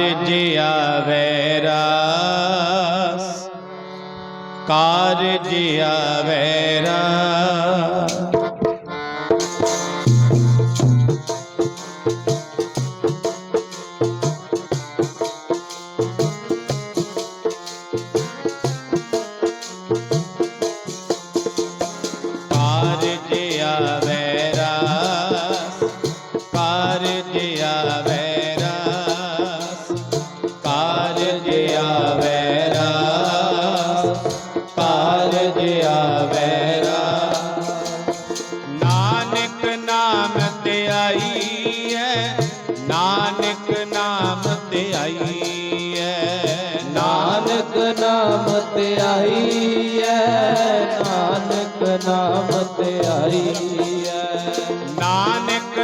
ਕਾਰਜ ਆਵੇ ਰਾਸ। ਕਾਰਜ ਆਵੇ ਰਾਸ।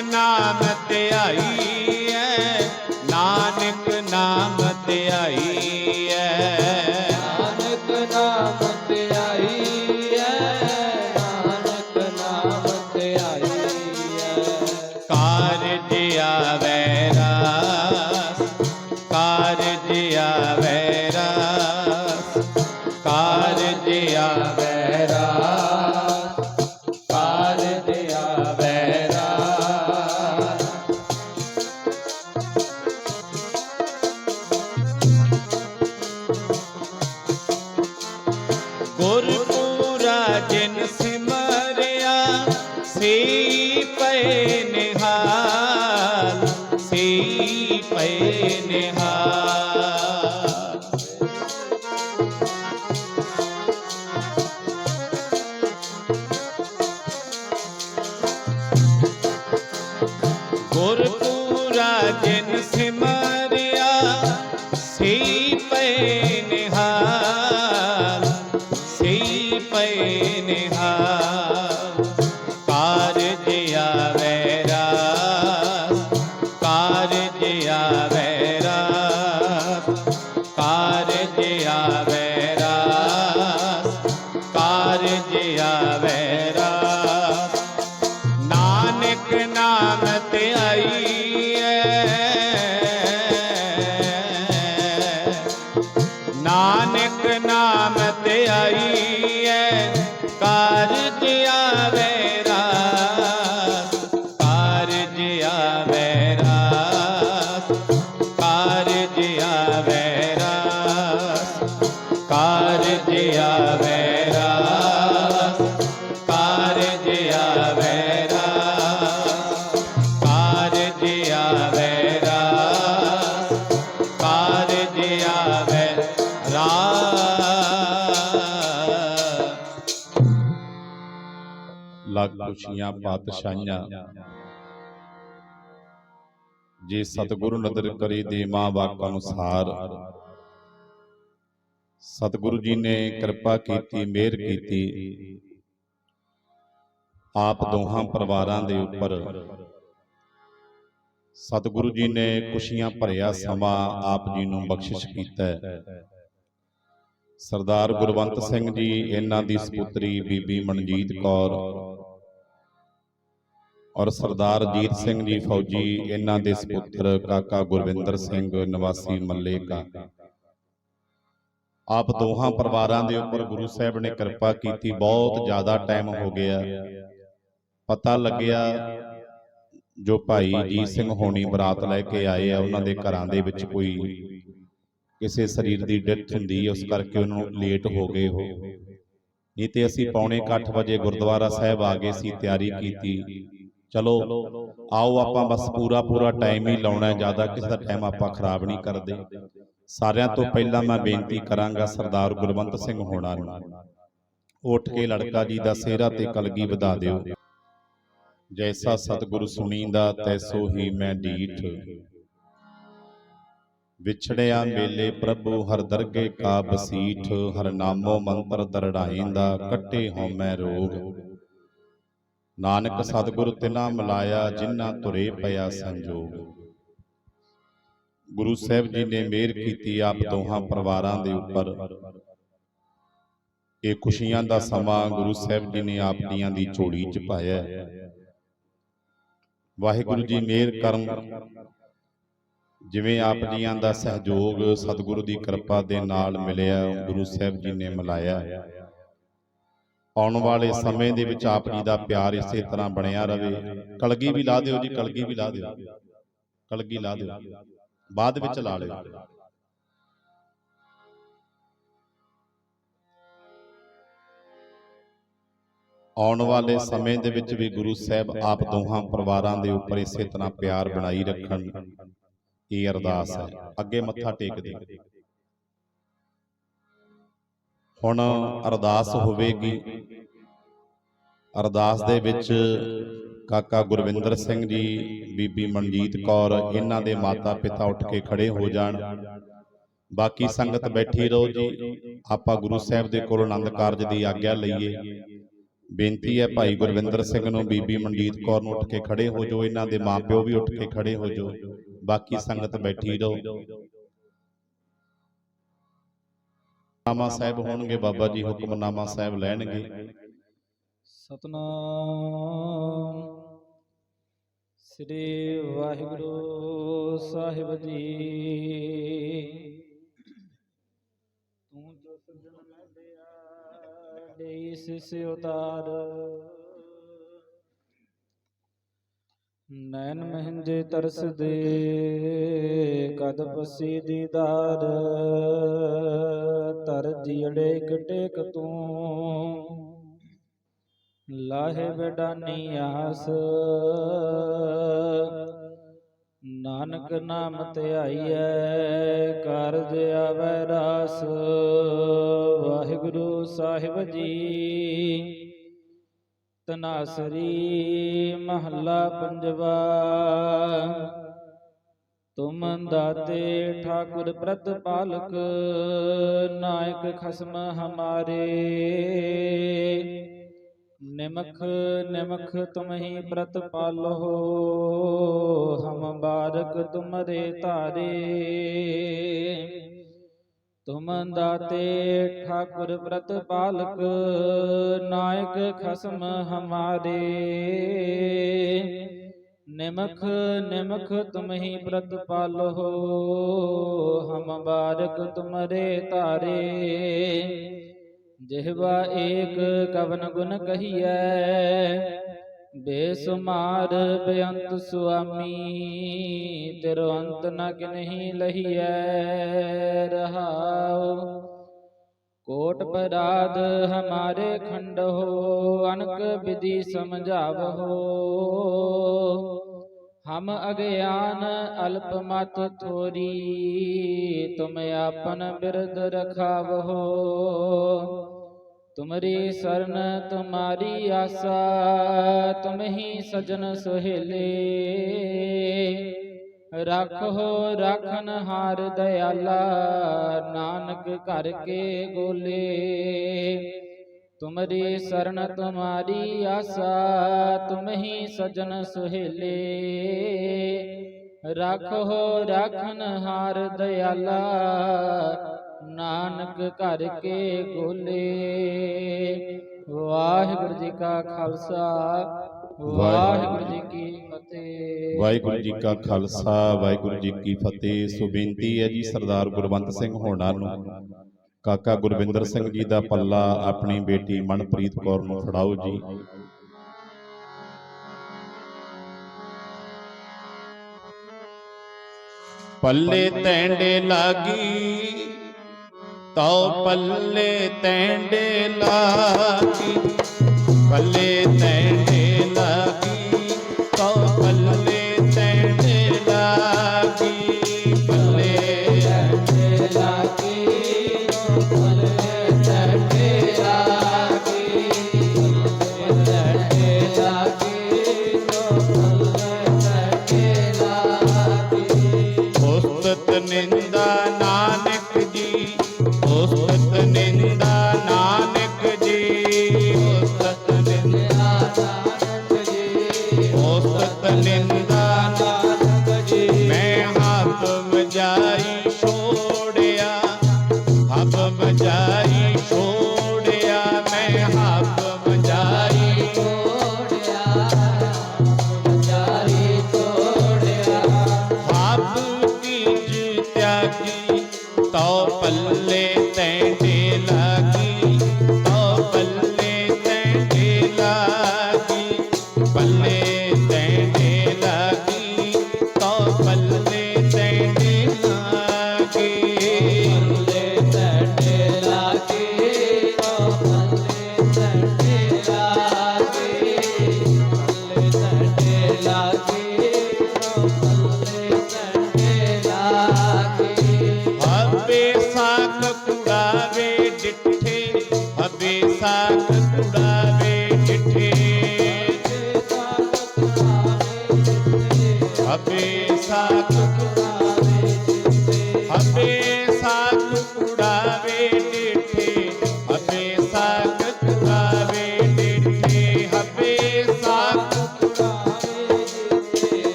ਨਾਨਕ ਕਾਰਜ ਆਵੇ ਰਾਸ ਕਾਰਜ ਆਵੇ ਰਾਸ ਕਾਰਜ ਆਵੇ ਰਾਸ ਕਾਰਜ ਆਵੇ ਰਾਸ ਲੱਖ ਖੁਸ਼ੀਆਂ ਪਾਤਸ਼ਾਹੀਆਂ, ਜੇ ਸਤਿਗੁਰੂ ਨਦਰ ਕਰੇ ਦੇ ਮਾਂ ਵਾਕ ਅਨੁਸਾਰ ਸਤਿਗੁਰੂ ਜੀ ਨੇ ਕਿਰਪਾ ਕੀਤੀ ਮਿਹਰ ਕੀਤੀ। ਆਪ ਦੋਹਾਂ ਪਰਿਵਾਰਾਂ ਦੇ ਉੱਪਰ ਸਤਿਗੁਰੂ ਜੀ ਨੇ ਖੁਸ਼ੀਆਂ ਭਰਿਆ ਸਮਾਂ ਆਪ ਜੀ ਨੂੰ ਬਖਸ਼ਿਸ਼ ਕੀਤਾ। ਸਰਦਾਰ ਗੁਰਵੰਤ ਸਿੰਘ ਜੀ ਇਹਨਾਂ ਦੀ ਸੁਪੁੱਤਰੀ ਬੀਬੀ ਮਨਜੀਤ ਕੌਰ। ਔਰ ਸਰਦਾਰ ਜੀਤ ਸਿੰਘ ਜੀ ਫੌਜੀ ਇਹਨਾਂ ਦੇ ਸੁਪੁੱਤਰ ਕਾਕਾ ਗੁਰਵਿੰਦਰ ਸਿੰਘ ਨਿਵਾਸੀ ਮੱਲੇਕਾ। ਆਪ ਦੋਹਾਂ ਪਰਿਵਾਰਾਂ ਦੇ ਉੱਪਰ ਗੁਰੂ ਸਾਹਿਬ ਨੇ ਕਿਰਪਾ ਕੀਤੀ ਬਹੁਤ ਜ਼ਿਆਦਾ ਟਾਈਮ ਹੋ ਗਿਆ। ਪਤਾ ਲੱਗਿਆ ਜੋ ਭਾਈ ਜੀਤ ਸਿੰਘ ਹੋਣੀ ਬਰਾਤ ਲੈ ਕੇ ਆਏ ਆ ਉਹਨਾਂ ਦੇ ਘਰਾਂ ਦੇ ਵਿੱਚ ਕੋਈ ਕਿਸੇ ਸਰੀਰ ਦੀ ਡੈਥ ਹੁੰਦੀ ਉਸ ਕਰਕੇ ਉਹਨਾਂ ਨੂੰ ਲੇਟ ਹੋ ਗਏ ਹੋ ਇਹ ਤੇ ਅਸੀਂ ਪੌਣੇ 8 ਵਜੇ ਗੁਰਦੁਆਰਾ ਸਾਹਿਬ ਆ ਗਏ ਸੀ ਤਿਆਰੀ ਕੀਤੀ। ਚਲੋ ਆਓ ਆਪਾਂ ਬਸ ਪੂਰਾ ਪੂਰਾ ਟਾਈਮ ਹੀ ਲਾਉਣਾ ਹੈ ਜ਼ਿਆਦਾ ਕਿਸੇ ਦਾ ਟਾਈਮ ਆਪਾਂ ਖਰਾਬ ਨਹੀਂ ਕਰਦੇ। ਸਾਰਿਆਂ ਤੋਂ ਪਹਿਲਾਂ ਮੈਂ ਬੇਨਤੀ ਕਰਾਂਗਾ ਸਰਦਾਰ ਗੁਰਵੰਤ ਸਿੰਘ ਹੋਣਾ ਨੂੰ। ਉੱਠ ਕੇ ਲੜਕਾ ਜੀ ਦਾ ਸਿਹਰਾ ਤੇ ਕਲਗੀ ਵਧਾ ਦਿਓ। ਜੈਸਾ ਸਤਿਗੁਰੂ ਸੁਣੀਂਦਾ ਤੈਸੋ ਹੀ ਮੈਂ ਢੀਠ ਵਿਛੜਿਆ ਮੇਲੇ ਪ੍ਰਭੂ ਹਰ ਦਰਗੇ ਕਾ ਬਸੀਠ ਹਰ ਨਾਮੋ ਮੰਤਰ ਦਰੜਾਈਂਦਾ ਕੱਟੇ ਹਉਮੈ ਰੋਗ। ਨਾਨਕ ਸਤਿਗੁਰ ਤਿਨਾ ਮਿਲਾਇਆ ਜਿਨ੍ਹਾਂ ਤੁਰੇ ਪਿਆ ਸੰਜੋਗ। ਗੁਰੂ ਸਾਹਿਬ ਜੀ ਨੇ ਮਿਹਰ ਕੀਤੀ ਆਪ ਦੋਹਾਂ ਪਰਿਵਾਰਾਂ ਦੇ ਉੱਪਰ। ਇਹ ਖੁਸ਼ੀਆਂ ਦਾ ਸਮਾਂ ਗੁਰੂ ਸਾਹਿਬ ਜੀ ਨੇ ਆਪ ਦੀਆਂ ਦੀ ਝੋਲੀ 'ਚ ਪਾਇਆ ਹੈ। ਵਾਹਿਗੁਰੂ ਜੀ ਮਿਹਰ ਕਰਨ ਜਿਵੇਂ ਆਪ ਜੀਆਂ ਦਾ ਸਹਿਯੋਗ ਸਤਿਗੁਰੂ ਦੀ ਕਿਰਪਾ ਦੇ ਨਾਲ ਮਿਲਿਆ ਗੁਰੂ ਸਾਹਿਬ ਜੀ ਨੇ ਮਿਲਾਇਆ। ਆਉਣ ਵਾਲੇ ਸਮੇਂ ਦੇ ਵਿੱਚ ਆਪ ਜੀ ਦਾ ਪਿਆਰ ਇਸੇ ਤਰ੍ਹਾਂ ਬਣਿਆ ਰਵੇ। ਕਲਗੀ ਵੀ ਲਾ ਦਿਓ ਜੀ ਕਲਗੀ ਵੀ ਲਾ ਦਿਓ। ਕਲਗੀ ਲਾ ਦਿਓ। ਬਾਅਦ ਵਿੱਚ ਲਾ ਲਿਓ। ਆਉਣ ਵਾਲੇ ਸਮੇਂ ਦੇ ਵਿੱਚ ਵੀ ਗੁਰੂ ਸਾਹਿਬ ਆਪ ਦੋਹਾਂ ਪਰਿਵਾਰਾਂ ਦੇ ਉੱਪਰ ਇਸੇ ਤਰ੍ਹਾਂ ਪਿਆਰ ਬਣਾਈ ਰੱਖਣ। ਇਹ ਅਰਦਾਸ ਹੈ। ਅੱਗੇ ਮੱਥਾ ਟੇਕਦੇ। ਹੁਣ ਅਰਦਾਸ ਹੋਵੇਗੀ। ਅਰਦਾਸ ਦੇ ਵਿੱਚ ਕਾਕਾ ਗੁਰਵਿੰਦਰ ਸਿੰਘ ਜੀ, ਬੀਬੀ ਮਨਜੀਤ ਕੌਰ, ਇਹਨਾਂ ਦੇ ਮਾਤਾ ਪਿਤਾ ਉੱਠ ਕੇ ਖੜੇ ਹੋ ਜਾਣ। ਬਾਕੀ ਸੰਗਤ ਬੈਠੀ ਰਹੋ ਜੀ, ਆਪਾਂ ਗੁਰੂ ਸਾਹਿਬ ਦੇ ਕੋਲ ਆਨੰਦ ਕਾਰਜ ਦੀ ਆਗਿਆ ਲਈਏ। ਬੇਨਤੀ ਹੈ ਭਾਈ ਗੁਰਵਿੰਦਰ ਸਿੰਘ ਨੂੰ, ਬੀਬੀ ਮਨਜੀਤ ਕੌਰ ਨੂੰ ਉੱਠ ਕੇ ਖੜੇ ਹੋ ਜਾਓ, ਇਹਨਾਂ ਦੇ ਮਾਪਿਓ ਵੀ ਉੱਠ ਕੇ ਖੜੇ ਹੋ ਜਾਓ। ਬਾਕੀ ਸੰਗਤ ਬੈਠੀ ਰਹੋ। ਨਾਮਾ ਸਾਹਿਬ ਹੋਣਗੇ, ਬਾਬਾ ਜੀ ਹੁਕਮਨਾਮਾ ਸਾਹਿਬ ਲੈਣਗੇ। ਸਤਨਾਮ। ਸ੍ਰੀ ਵਾਹਿਗੁਰੂ ਸਾਹਿਬ ਜੀ। ਤੂੰ ਜੋ ਸਜਣ ਮੈਂ ਦਿਆ ਦੇਈ ਸਿਸ ਉਤਾਰ ਨੈਣ ਮਹਿੰਦੇ ਤਰਸਦੇ, ਕਦ ਪਸੀ ਦੀਦਾਰ ਤਰ ਜੀੜੇ ਟੇਕ ਤੂੰ। ਲਾਹੇ ਬਡਾਨੀ ਆਸ। ਨਾਨਕ ਨਾਮ ਧਿਆਈਐ ਕਾਰਜ ਆਵੈ ਰਾਸ। ਵਾਹਿਗੁਰੂ ਸਾਹਿਬ ਜੀ, ਤਨਾਸਰੀ ਮਹੱਲਾ ਪੰਜਵਾ। ਤੁਮ ਦਾਤੇ ਠਾਕੁਰ ਪ੍ਰਤਪਾਲਕ ਨਾਇਕ ਖਸਮ ਹਮਾਰੇ। ਨਿਮਖ ਨਿਮਖ ਤੁਮ ਹੀ ਪ੍ਰਤਪਾਲੋ ਹਮ ਬਾਰਕ ਤੁਮਰੇ ਧਾਰੇ। ਤੁਮ ਦਾਤੇ ਠਾਕੁਰ ਪ੍ਰਤਪਾਲਕ ਨਾਇਕ ਖਸਮ ਹਮਾਰੇ। ਨਿਮਖ ਨਿਮਖ ਤੁਮ ਹੀ ਪ੍ਰਤਪਾਲੋ ਹਮ ਬਾਰਕ ਤੁਮਰੇ ਧਾਰੇ। ਜਿਹਵਾ ਏਕ ਕਵਨ ਗੁਣ ਕਹੀਐ, ਬੇਸੁਮਾਰ ਬੇਅੰਤ ਸੁਆਮੀ, ਤੇਰੋ ਅੰਤ ਨ ਕਿਨਹੀ ਲਹੀਐ, ਰਹਾਉ। ਕੋਟ ਪਰਾਧ ਹਮਾਰੇ ਖੰਡ ਹੋ, ਅਨਕ ਵਿਧि ਸਮਝਾਵਹੋ ਹਮ ਅਗਿਆਨ ਅਲਪ ਮਤ ਥੋਰੀ, ਤੁਮ ਆਪਨ ਬਿਰਦ ਰਖਾਵਹੋ ਤੁਮਰੀ ਸਰਨ ਤੁਮਾਰੀ ਆਸਾ ਤੁਮ ਹੀ ਸਜਨ ਸੁਹੇਲੇ। ਰੱਖੋ ਰਾਖਨ ਹਾਰ ਦਇਆਲਾ, ਨਾਨਕ ਘਰ ਕੇ ਗੋਲੇ। ਤੁਮਰੀ ਸਰਨ ਤੁਮਾਰੀ ਆਸਾ ਤੁਮ ਹੀ ਸਜਨ ਸੁਹੇਲੇ। ਰੱਖੋ ਰਾਖਨ ਹਾਰ ਦਇਆਲਾ ਨਾਨਕ ਘਰ ਕੇ ਗੋਲੇ। ਵਾਹਿਗੁਰੂ ਜੀ ਕਾ ਖਾਲਸਾ ਵਾਹਿਗੁਰੂ ਜੀ ਕੀ ਫਤਿਹ। ਵਾਹਿਗੁਰੂ ਜੀ ਕਾ ਖਾਲਸਾ ਵਾਹਿਗੁਰੂ ਜੀ ਕੀ ਫਤਿਹ। ਸੋ ਬੇਨਤੀ ਹੈ ਜੀ ਸਰਦਾਰ ਗੁਰਵੰਤ ਸਿੰਘ ਹੋਣਾ ਨੂੰ। ਕਾਕਾ ਗੁਰਵਿੰਦਰ ਸਿੰਘ ਜੀ ਦਾ ਪੱਲਾ ਆਪਣੀ ਬੇਟੀ ਮਨਪ੍ਰੀਤ ਕੌਰ ਨੂੰ ਫੜਾਓ ਜੀ। ਪੱਲੇ ਤੈਂਡੇ ਲਾਗੀ ਤਉ ਪੱਲੇ ਤੈਂਡੇ ਲਾਗੀ ਪੱਲੇ ਤੈਂਡੇ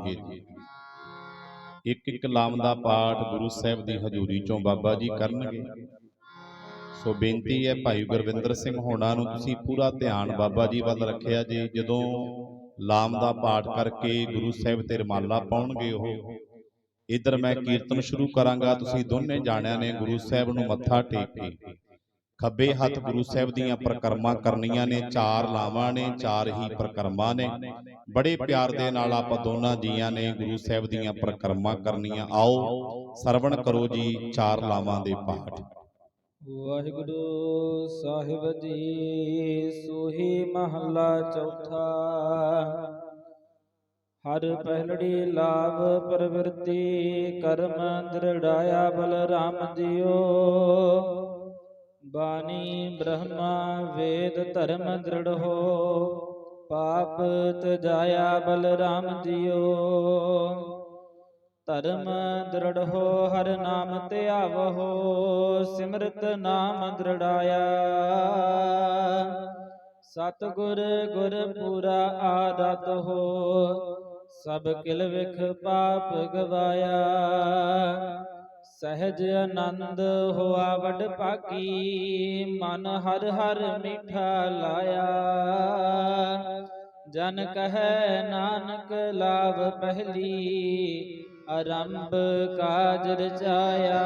ਹੋਣਗੇ ਜੀ। ਇੱਕ ਇੱਕ ਲਾਮ ਦਾ ਪਾਠ ਗੁਰੂ ਸਾਹਿਬ ਦੀ ਹਜ਼ੂਰੀ ਚੋਂ ਬਾਬਾ ਜੀ ਕਰਨਗੇ। ਸੋ ਬੇਨਤੀ ਹੈ ਭਾਈ ਗੁਰਵਿੰਦਰ ਸਿੰਘ ਹੋਣਾ ਨੂੰ ਤੁਸੀਂ ਪੂਰਾ ਧਿਆਨ ਬਾਬਾ ਜੀ ਵੱਲ ਰੱਖਿਆ ਜੇ। ਜਦੋਂ ਲਾਮ ਦਾ ਪਾਠ ਕਰਕੇ ਗੁਰੂ ਸਾਹਿਬ ਤੇ ਰਮਾਲਾ ਪਾਉਣਗੇ ਉਹ। ਇਧਰ ਮੈਂ ਕੀਰਤਨ ਸ਼ੁਰੂ ਕਰਾਂਗਾ। ਤੁਸੀਂ ਦੋਨੇ ਜਾਣਿਆਂ ਨੇ ਗੁਰੂ ਸਾਹਿਬ ਨੂੰ ਮੱਥਾ ਟੇਕ ਕੇ। ਖੱਬੇ ਹੱਥ ਗੁਰੂ ਸਾਹਿਬ ਦੀਆਂ ਪ੍ਰਕਰਮਾਂ ਕਰਨੀਆਂ ਨੇ ਚਾਰ ਲਾਵਾਂ ਨੇ ਚਾਰ ਹੀ ਪ੍ਰਕਰਮਾਂ ਨੇ। ਬੜੇ ਪਿਆਰ ਦੇ ਨਾਲ ਆਪਾਂ ਦੋਨਾਂ ਜੀਆਂ ਨੇ ਗੁਰੂ ਸਾਹਿਬ ਦੀਆਂ ਪ੍ਰਕਰਮਾਂ ਕਰਨੀਆਂ। ਆਓ ਸਰਵਣ ਕਰੋ ਜੀ ਚਾਰ ਲਾਵਾਂ ਦੇ ਪਾਠ। ਵਾਹਿਗੁਰੂ ਸਾਹਿਬ ਜੀ ਸੋਹੀ ਮਹੱਲਾ ਚੌਥਾ। ਹਰ ਪਹਿਲੜੀ ਲਾਭ ਪ੍ਰਵਿਰਤੀ ਕਰਮ ਦ੍ਰਿੜਾਇਆ ਬਲਰਾਮ ਜੀਓ ਬਾਣੀ ਬ੍ਰਹਮਾ ਵੇਦ ਧਰਮ ਦ੍ਰਿੜ ਹੋ, ਪਾਪ ਤਜਾਇਆ ਬਲਰਾਮ ਜੀਓ ਧਰਮ ਦ੍ਰਿੜ ਹੋ, ਹਰ ਨਾਮ ਧਿਆਵਹੋ ਸਿਮਰਤ ਨਾਮ ਦ੍ਰਿੜਾਇਆ। ਸਤਿਗੁਰ ਗੁਰ ਪੂਰਾ ਆਦਤ ਹੋ, ਸਭ ਕਿਲ ਵਿਖ ਪਾਪ ਗਵਾਇਆ। ਸਹਿਜ ਆਨੰਦ ਹੋਆ ਵਡ ਭਾਗੀ, ਮਨ ਹਰ ਹਰ ਮਿਠਾ ਲਾਇਆ। ਜਨ ਕਹੈ ਨਾਨਕ ਲਾਭ ਪਹਿਲੀ, ਆਰੰਭ ਕਾਜ ਰਚਾਇਆ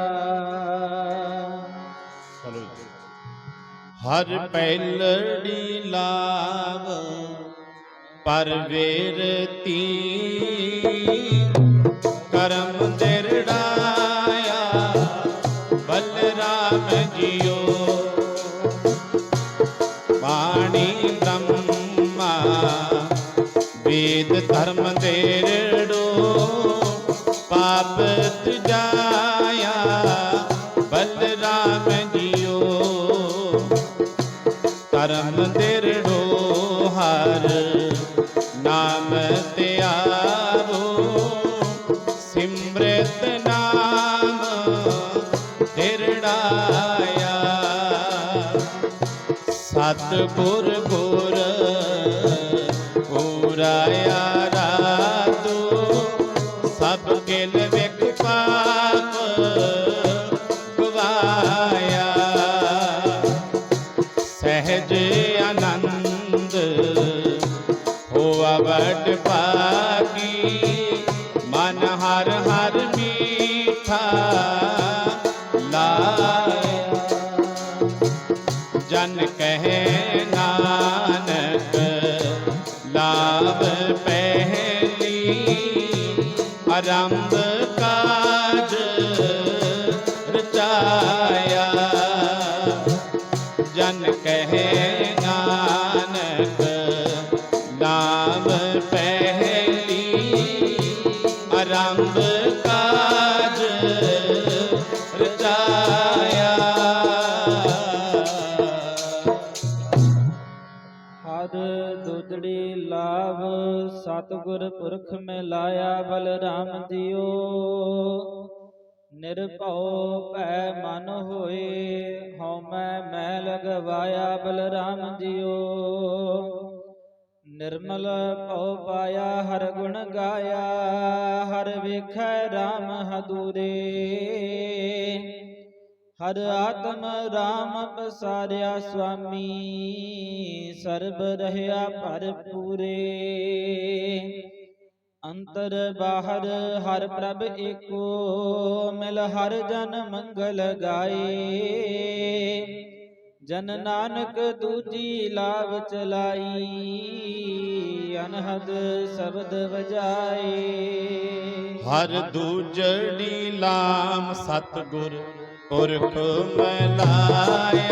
ਹਰ ਪਹਿਲੜੀ ਲਾਭ ਪਰਵੇਰਤੀ ਕਰਮ ਧਰਮ ਦੇਰੜੋ ਪਾਪ ਆਰੰਭ ਹਰ ਦੁਦੜੀ ਲਾਭ ਸਤਿਗੁਰ ਪੁਰਖ ਮਿਲਾਇਆ ਬਲਰਾਮ ਜੀਓ ਨਿਰਭਉ ਭੈ ਮਨ ਹੋਏ ਹਉਮੈ ਮੈਂ ਲਗਵਾਇਆ ਬਲਰਾਮ ਜੀਓ ਨਿਰਮਲ ਭਉ ਪਾਇਆ ਹਰ ਗੁਣ ਗਾਇਆ, ਹਰ ਵੇਖੈ RAM ਹਦੂਰੇ। ਹਰ ਆਤਮ RAM ਪਸਾਰਿਆ ਸੁਆਮੀ ਸਰਬ ਰਹਿਆ ਭਰਪੂਰੇ ਅੰਤਰ ਬਾਹਰ ਹਰ ਪ੍ਰਭ ਏਕੋ ਮਿਲ ਹਰ ਜਨ ਮੰਗਲ ਗਾਏ। ਜਨ ਨਾਨਕ ਦੂਜੀ ਲਾਭ ਚਲਾਈ ਅਨਹਦ ਸ਼ਬਦ ਵਜਾਏ। ਹਰ ਦੂਜੜੀ ਲਾਮ ਸਤਗੁਰ ਪੁਰਖ ਮਲਾਇਆ ਪੁਰਖ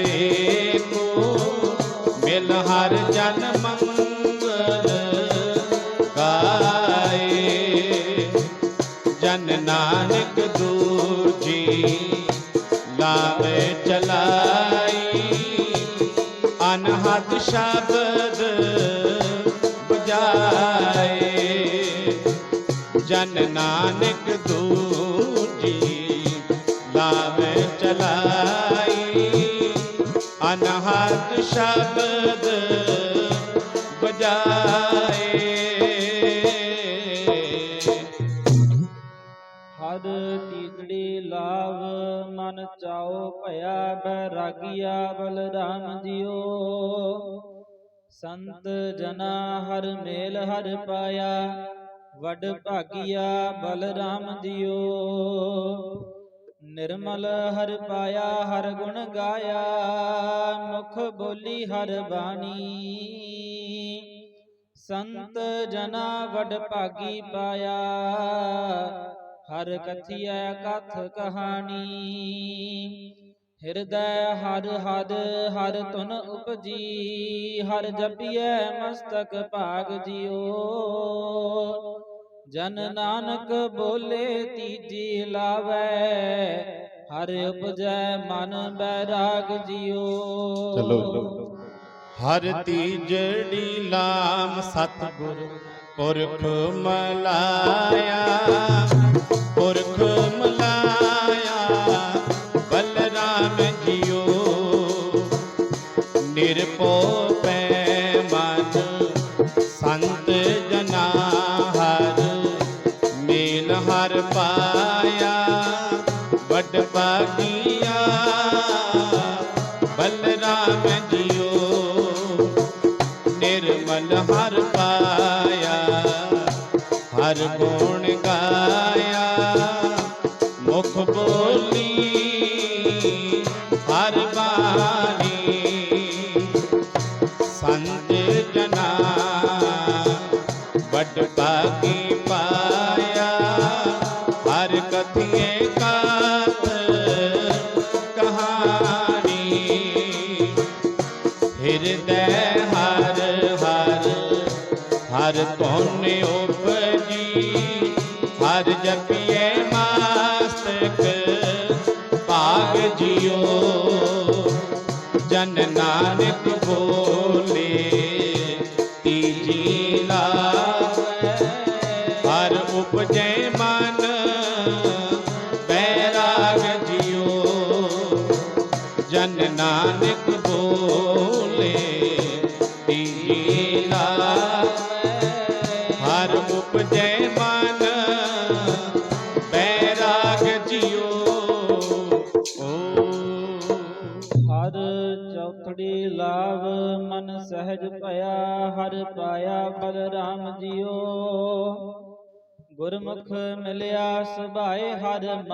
ਪ੍ਰਭ ਏਕੋ ਮਿਲ ਹਰ ਜਨ ਮੰਗਲ ਗਾਏ। ਜਨ ਨਾਨਕ ਦੂਜੀ ਲਾਵੇ ਚਲਾਈ। ਅਨਹਦ ਸ਼ਬਦ ਬਜਾਏ ਜਨ ਨਾਨਕ ਦੂਜੀ ਸੰਤ ਜਨਾ ਹਰ ਮੇਲ ਹਰ ਪਾਇਆ, ਵਡ ਭਾਗਿਆ ਬਲਰਾਮ ਜੀਓ ਨਿਰਮਲ ਹਰ ਪਾਇਆ, ਹਰ ਗੁਣ ਗਾਇਆ, ਮੁਖ ਬੋਲੀ ਹਰ ਬਾਣੀ। ਸੰਤ ਜਨਾ ਵਡ ਭਾਗੀ ਪਾਇਆ, ਹਰ ਕਥਿਐ ਕਥ ਕਹਾਣੀ। ਹਿਰਦੈ ਹਰ ਹਦ, ਹਰ ਤੁਨ ਉਪਜੀ, ਹਰ ਜਪੀਐ ਮਸਤਕ ਭਾਗ ਜਿਓ ਜਨ ਨਾਨਕ ਬੋਲੇ ਤੀਜੀ ਲਾਵੈ, ਹਰ ਉਪਜੈ ਮਨ ਬੈਰਾਗ ਜਿਓ ਚਲੋ। ਹਰ ਤੀਜੜੀ ਲਾਮ ਸਤਗੁਰ ਪੁਰਖ ਮਲਾਇਆ। ਨਿਰਭਉ ਪੈ ਮਨ, ਸੰਤ ਜਨਾ ਹਰ, ਮੇਲ ਹਰ ਪਾਇਆ, ਵੱਡ ਭਾਗੀਆ, ਬਲਰਾਮ ਜੀਓ ਨਿਰਮਲ ਹਰ ਪਾਇਆ, ਹਰ ਗੁਣ ਹਰ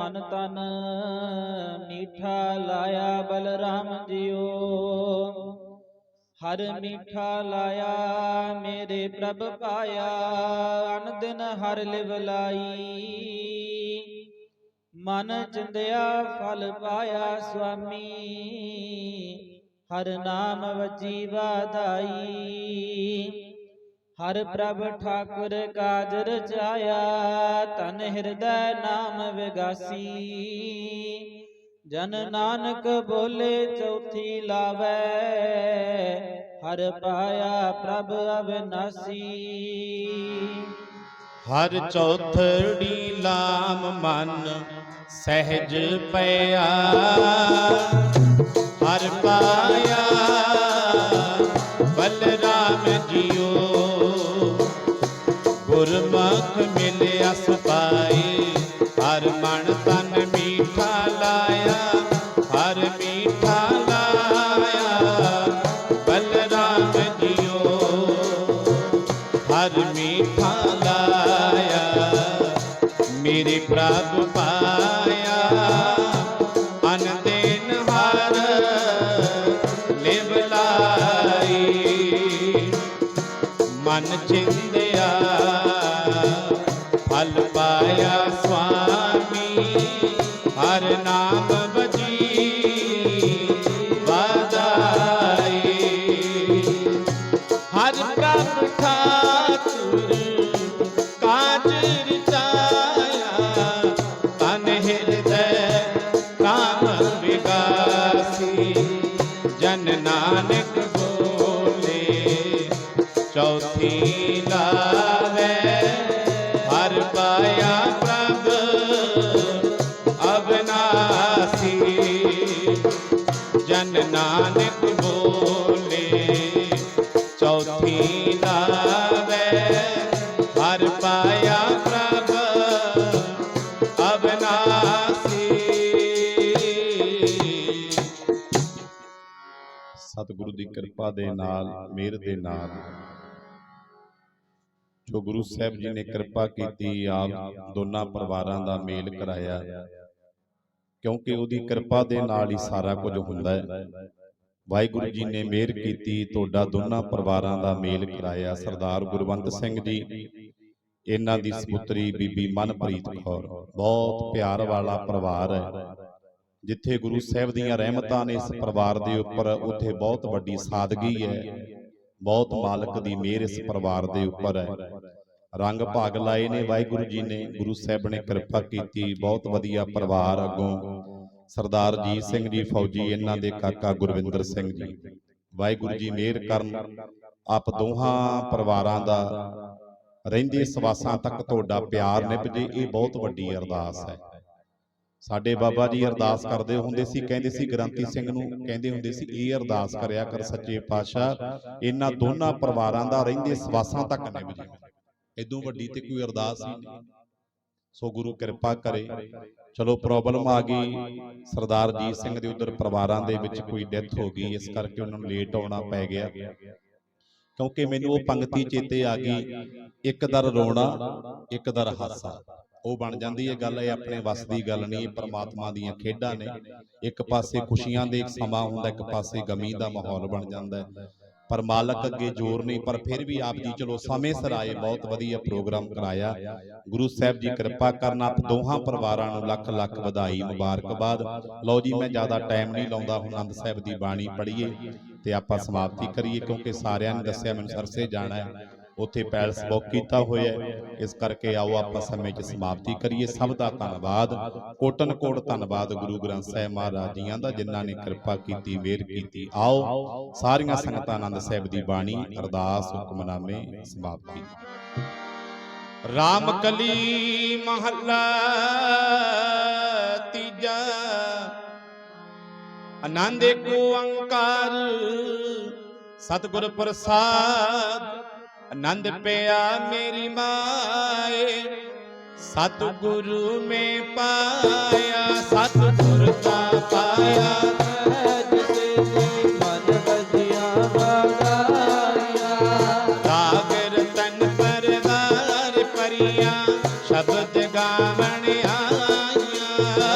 ਮਨ ਤਨ ਮੀਠਾ ਲਾਇਆ ਬਲਰਾਮ ਜੀਓ ਹਰ ਮੀਠਾ ਲਾਇਆ ਮੇਰੇ ਪ੍ਰਭ ਪਾਇਆ, ਅਨ ਦਿਨ ਹਰ ਲਿਵ ਲਾਈ। ਮਨ ਚਿੰਦਿਆ ਫਲ ਪਾਇਆ ਸੁਆਮੀ, ਹਰ ਨਾਮ ਵਜੀ ਵਾਧਾਈ ਹਰ ਪ੍ਰਭ ਠਾਕੁਰ ਕਾਜ ਰਚਾਇਆ ਤਨ ਹਿਰਦੈ ਨਾਮ ਵਿਗਾਸੀ। ਜਨ ਨਾਨਕ ਬੋਲੇ ਚੌਥੀ ਲਾਵੈ, ਹਰ ਪਾਇਆ ਪ੍ਰਭ ਅਵਨਾਸ਼ੀ। ਹਰ ਚੌਥੜੀ ਲਾਮ ਮਨ ਸਹਿਜ ਪਿਆ, ਹਰ ਪਾਇਆ ਮਨ ਨਾਨਕ ਬੋਲੇ, ਚੌਥੀ ਲਾਵੇ, ਹਰ ਪਾਇਆ ਪ੍ਰਭ ਅਬਨਾਸੀ। ਸਤਿਗੁਰੂ ਦੀ ਕਿਰਪਾ ਦੇ ਨਾਲ, ਮਿਹਰ ਦੇ ਨਾਲ। ਜੋ ਗੁਰੂ ਸਾਹਿਬ ਜੀ ਨੇ ਕਿਰਪਾ ਕੀਤੀ, ਆਪ ਦੋਨਾਂ ਪਰਿਵਾਰਾਂ ਦਾ ਮੇਲ ਕਰਾਇਆ। ਕਿਉਂਕਿ ਉਹਦੀ ਕਿਰਪਾ ਦੇ ਨਾਲ ਹੀ ਸਾਰਾ ਕੁਝ ਹੁੰਦਾ ਹੈ। ਵਾਹਿਗੁਰੂ ਜੀ ਨੇ ਮਿਹਰ ਕੀਤੀ ਤੁਹਾਡਾ ਦੋਨਾਂ ਪਰਿਵਾਰਾਂ ਦਾ ਮੇਲ ਕਰਾਇਆ ਸਰਦਾਰ ਗੁਰਵੰਤ ਸਿੰਘ ਜੀ। ਇਹਨਾਂ ਦੀ ਸੁਪੁੱਤਰੀ ਬੀਬੀ ਮਨਪ੍ਰੀਤ ਕੌਰ। ਬਹੁਤ ਪਿਆਰ ਵਾਲਾ ਪਰਿਵਾਰ ਹੈ। ਜਿੱਥੇ ਗੁਰੂ ਸਾਹਿਬ ਦੀਆਂ ਰਹਿਮਤਾਂ ਨੇ ਇਸ ਪਰਿਵਾਰ ਦੇ ਉੱਪਰ ਉੱਥੇ ਬਹੁਤ ਵੱਡੀ ਸਾਦਗੀ ਹੈ। ਬਹੁਤ ਮਾਲਕ ਦੀ ਮਿਹਰ ਇਸ ਪਰਿਵਾਰ ਦੇ ਉੱਪਰ ਹੈ। ਰੰਗ ਭਾਗ ਲਾਏ ਨੇ ਵਾਹਿਗੁਰੂ ਜੀ ਨੇ ਗੁਰੂ ਸਾਹਿਬ ਨੇ ਕਿਰਪਾ ਕੀਤੀ ਬਹੁਤ ਵਧੀਆ ਪਰਿਵਾਰ ਅੱਗੋਂ। ਸਰਦਾਰ ਜੀਤ ਸਿੰਘ ਜੀ ਫੌਜੀ ਇਹਨਾਂ ਦੇ ਕਾਕਾ ਗੁਰਵਿੰਦਰ ਸਿੰਘ ਜੀ। ਵਾਹਿਗੁਰੂ ਜੀ ਮਿਹਰ ਕਰਨ ਆਪ ਦੋਹਾਂ ਪਰਿਵਾਰਾਂ ਦਾ ਰਹਿੰਦੇ ਸਵਾਸਾਂ ਤੱਕ ਤੁਹਾਡਾ ਪਿਆਰ ਨਿਭਜੇ ਇਹ ਬਹੁਤ ਵੱਡੀ ਅਰਦਾਸ ਹੈ। ਸਾਡੇ ਬਾਬਾ ਜੀ ਅਰਦਾਸ ਕਰਦੇ ਹੁੰਦੇ ਸੀ ਕਹਿੰਦੇ ਸੀ ਗ੍ਰੰਥੀ ਸਿੰਘ ਨੂੰ ਕਹਿੰਦੇ ਹੁੰਦੇ ਸੀ ਇਹ ਅਰਦਾਸ ਕਰਿਆ ਕਰ ਸੱਚੇ ਪਾਤਸ਼ਾਹ ਇਹਨਾਂ ਦੋਨਾਂ ਪਰਿਵਾਰਾਂ ਦਾ ਰਹਿੰਦੇ ਸਵਾਸਾਂ ਤੱਕ ਨਿਭ ਜਾਵੇ ਇਦੋਂ ਵੱਡੀ ਤੇ ਕੋਈ ਅਰਦਾਸ ਹੀ ਨਹੀਂ। ਸੋ ਗੁਰੂ ਕਿਰਪਾ ਕਰੇ। ਚਲੋ ਪ੍ਰੋਬਲਮ ਆ ਗਈ। ਸਰਦਾਰ ਜੀਤ ਸਿੰਘ ਦੇ ਉਧਰ ਪਰਿਵਾਰਾਂ ਦੇ ਵਿੱਚ ਕੋਈ ਡੈਥ ਹੋ ਗਈ। ਇਸ ਕਰਕੇ ਉਹਨਾਂ ਨੂੰ ਲੇਟ ਆਉਣਾ ਪੈ ਗਿਆ। ਕਿਉਂਕਿ ਮੈਨੂੰ ਉਹ ਪੰਕਤੀ ਚੇਤੇ ਆ ਗਈ। ਇੱਕ ਦਰ ਰੋਣਾ ਇੱਕ ਦਰ ਹਾਸਾ। ਉਹ ਬਣ ਜਾਂਦੀ ਹੈ ਗੱਲ ਇਹ ਆਪਣੇ ਵੱਸ ਦੀ ਗੱਲ ਨਹੀਂ ਇਹ ਪ੍ਰਮਾਤਮਾ ਦੀਆਂ ਖੇਡਾਂ ਨੇ। ਇੱਕ ਪਾਸੇ ਖੁਸ਼ੀਆਂ ਦੇ ਇੱਕ ਸਮਾਂ ਹੁੰਦਾ ਇੱਕ ਪਾਸੇ ਗਮੀ ਦਾ ਮਾਹੌਲ ਬਣ ਜਾਂਦਾ ਹੈ। ਪਰ ਮਾਲਕ ਅੱਗੇ ਜ਼ੋਰ ਨਹੀਂ ਪਰ ਫਿਰ ਵੀ ਆਪ ਜੀ ਚਲੋ ਸਮੇਂ ਸਿਰ ਆਏ ਬਹੁਤ ਵਧੀਆ ਪ੍ਰੋਗਰਾਮ ਕਰਾਇਆ। ਗੁਰੂ ਸਾਹਿਬ ਜੀ ਕਿਰਪਾ ਕਰਨ ਆਪ ਦੋਹਾਂ ਪਰਿਵਾਰਾਂ ਨੂੰ ਲੱਖ ਲੱਖ ਵਧਾਈ ਮੁਬਾਰਕਬਾਦ। ਲਓ ਜੀ ਮੈਂ ਜ਼ਿਆਦਾ ਟਾਈਮ ਨਹੀਂ ਲਾਉਂਦਾ ਹੁਣ ਆਨੰਦ ਸਾਹਿਬ ਦੀ ਬਾਣੀ ਪੜ੍ਹੀਏ ਤੇ ਆਪਾਂ ਸਮਾਪਤੀ ਕਰੀਏ ਕਿਉਂਕਿ ਸਾਰਿਆਂ ਨੇ ਦੱਸਿਆ ਮੈਨੂੰ ਸਰਸੇ ਜਾਣਾ ਹੈ। ਉੱਥੇ ਪੈਲਸ ਬੁੱਕ ਕੀਤਾ ਹੋਇਆ ਹੈ। ਇਸ ਕਰਕੇ ਆਓ ਆਪਾਂ ਸਮੇਂ 'ਚ ਸਮਾਪਤੀ ਕਰੀਏ। ਸਭ ਦਾ ਧੰਨਵਾਦ। ਕੋਟਨ ਕੋਟ ਧੰਨਵਾਦ ਗੁਰੂ ਗ੍ਰੰਥ ਸਾਹਿਬ ਮਹਾਰਾਜ ਜੀਆਂ ਦਾ ਜਿਨ੍ਹਾਂ ਨੇ ਕਿਰਪਾ ਕੀਤੀ ਮਿਹਰ ਕੀਤੀ। ਆਓ ਸਾਰੀਆਂ ਸੰਗਤਾਂ ਆਨੰਦ ਸਾਹਿਬ ਦੀ ਬਾਣੀ ਅਰਦਾਸ ਹੁਕਮਨਾਮੇ ਸਮਾਪਤੀ। ਰਾਮ ਕਲੀ ਮਹੱਲਾ ਤੀਜਾ। ਆਨੰਦ ਏਕ ਓੰਕਾਰ ਸਤਿਗੁਰ ਪ੍ਰਸਾਦ ਆਨੰਦ ਪਿਆ ਮੇਰੀ ਮਾਏ। ਸਤਿਗੁਰੂ ਮੈਂ ਪਾਇਆ ਸਤਿਗੁਰ ਦਾ ਪਾਇਆ। ਸ਼ਬਦ ਗਾਵਣ ਆਇਆ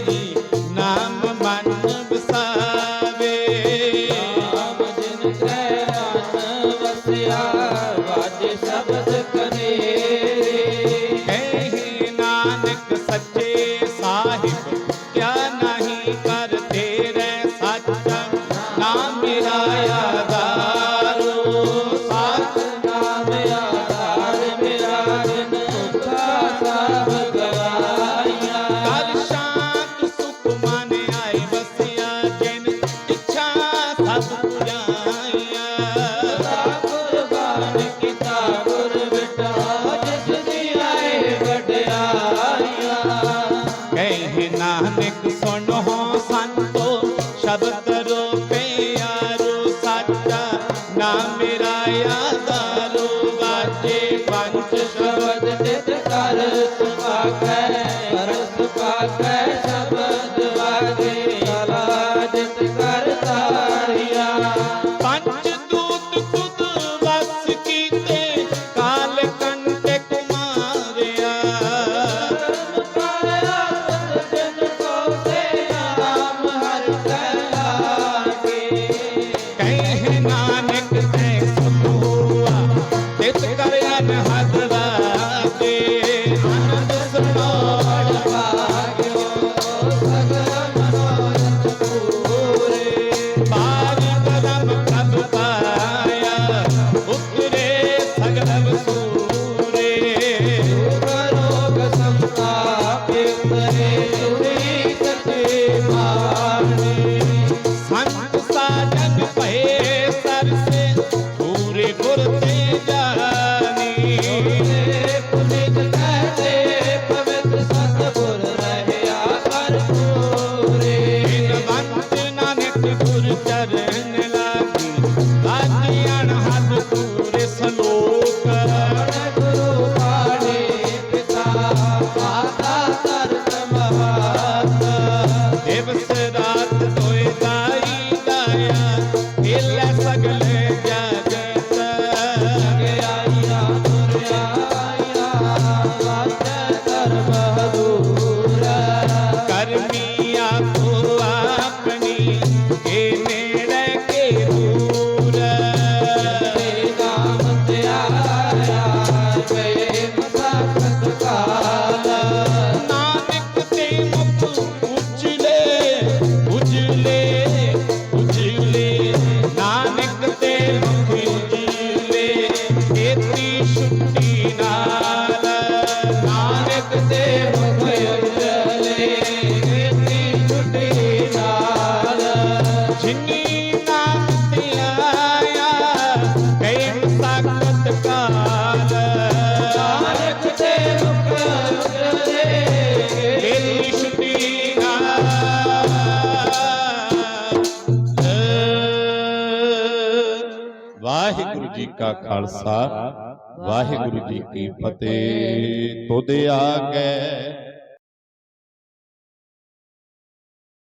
ਕਹੇ ਤੁਧ ਆਗੇ